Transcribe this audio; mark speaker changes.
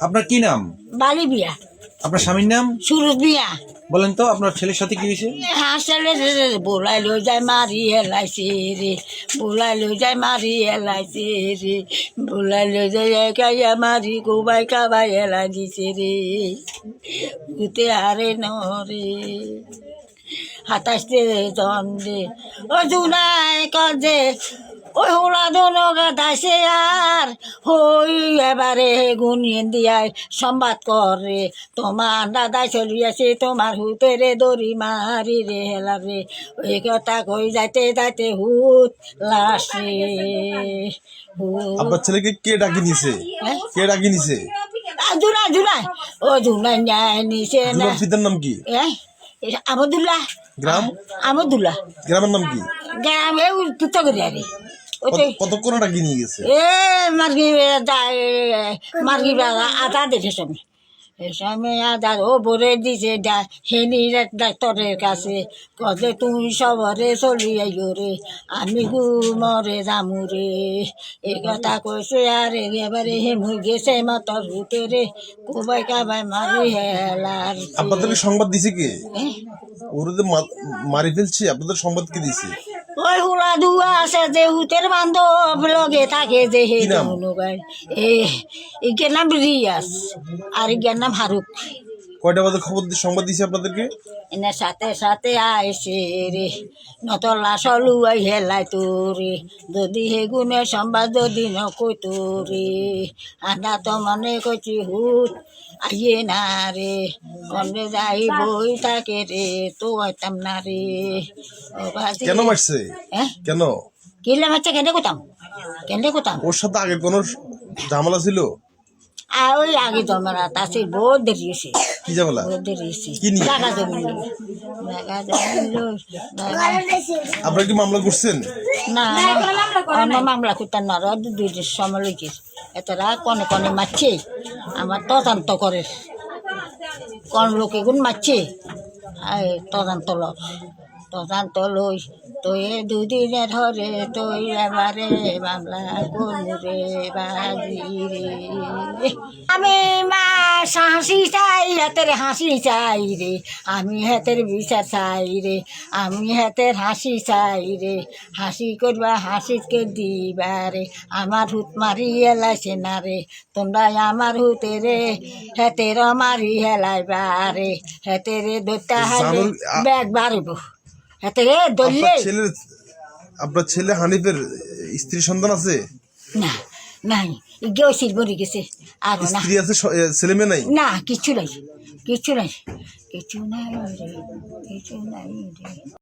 Speaker 1: আপনার কি নাম?
Speaker 2: বালি বিয়া।
Speaker 1: আপনার স্বামীর নাম?
Speaker 2: সুরজ বিয়া।
Speaker 1: বলেন তো আপনার ছেলের সাথে কি হয়েছে?
Speaker 2: হাসলে বোলাই লৈ যায় মারি হেলাইছে রে। বোলাই লৈ যায় মারি হেলাইছে রে। বোলাই লৈ যায় একাইয়া মারি কোবাই কাবাই হেলাই দিছে রে। উতে আরে নরে। হাতাইছে জন রে ও জুনাই কজে ওই হোলা দোনো গাদাইছে আর। হই এবারে গুনিয়ে দিয়াই সংবাদ করে। তোমার দাদাই চলিয়াছে তোমার হুতেরে দড়ি মারি রে হেলা রে। ওই কথা কই যাইতে যাইতে হুত লাসে। হুত
Speaker 3: আপনার ছেলেকে কে ডাকি নিছে? কে ডাকি নিছে?
Speaker 2: জুনাই জুনাই ও জুনাই নাই নিছে
Speaker 3: পিতার নাম কি?
Speaker 2: এ? আমদুল্লাহ
Speaker 3: গ্রাম?
Speaker 2: আমদুল্লাহ।
Speaker 3: গ্রামের নাম কি?
Speaker 2: গ্রাম এই পিতগরিয়া রে ওটাই
Speaker 3: কত- কতক্ষণ ডাকি নিয়ে গেছে?
Speaker 2: এ মার্গি মার্গি আদা দেখে এ সময় আদা ও ভরে দিছে ডা- হেনি ডাক্তারের কাছে। কবে তুমি সবরে চলি আইও রে আমি মরে যামু রে। এই কথা কইছে আর এবারে হে মুই গেছে মাতর হুতে রে। কোবাই কাবাই মারি হেলার
Speaker 3: আপনাদেরকে সংবাদ দিছে কে? ওরা মারি ফেলছে আপনাদের সংবাদ কে দিছে?
Speaker 2: ওই হুলা দুয়া আছে যে হুতের বান্ধব লগে থাকে যে হে
Speaker 3: কি নাম?
Speaker 2: এ ইকের নাম রিয়াস আর ইকের নাম হারুক
Speaker 3: কয়টা বাজে খবর সংবাদ দিছে আপনাদেরকে?
Speaker 2: এনে সাথে সাথে আইসে রে নতলা সলুয়াই হেলাই তোরে যদি হে গুণে সম্বাদ যদি নকই তোরে আদা তো মনে কচি হুত আইয়ে না রে কন্যে যাই বই থাকে রে তো আইতাম না রে।
Speaker 3: কেন মারছে? কেন?
Speaker 2: কিনলে বাচ্চা কেন কোতাম কেন কোতাম
Speaker 3: ওর সাথে আগে কোনো ঝামেলা ছিল?
Speaker 2: আর ওই আগে জমানা তাছে বহুত দেরি হয়েছে
Speaker 3: কি ঝামেলা কি নিয়ে? আপনারা কি মামলা করছেন?
Speaker 2: না আমার মামলা করতে না দুই সময় লেগে এতরা কনে কনে মারছে। আমার তদন্ত করে। কোন লোকে গুণ মারছে? তদন্ত ল তদন্ত লই তুই দুদিনে ধরে তুই এবারে মামলা করমুরে বাজি রে আমি মা হাসি চাই হাতের হাসি চাই রে। আমি হাতের বিচার চাই রে। আমি হাতের হাসি চাই রে। হাসি করবা হাসিকে দিবা রে। আমার হুত মারি হেলাইছে না রে। তোমরা আমার হুতে রে হেতের মারি হেলাইবা রে। হেতেরে দৈতা হালে ব্যাগ বাড়িব। হেতেরে দললে
Speaker 3: আপনার ছেলের আপনার ছেলে হানিফের স্ত্রী সন্তান আছে?
Speaker 2: না নাই গেও সিলবরি গেছে। আর না।
Speaker 3: স্ত্রী আছে ছেলে মেয়ে নাই?
Speaker 2: না কিছু নাই কিছু নাই কিছু নাই কিছু নাই রে।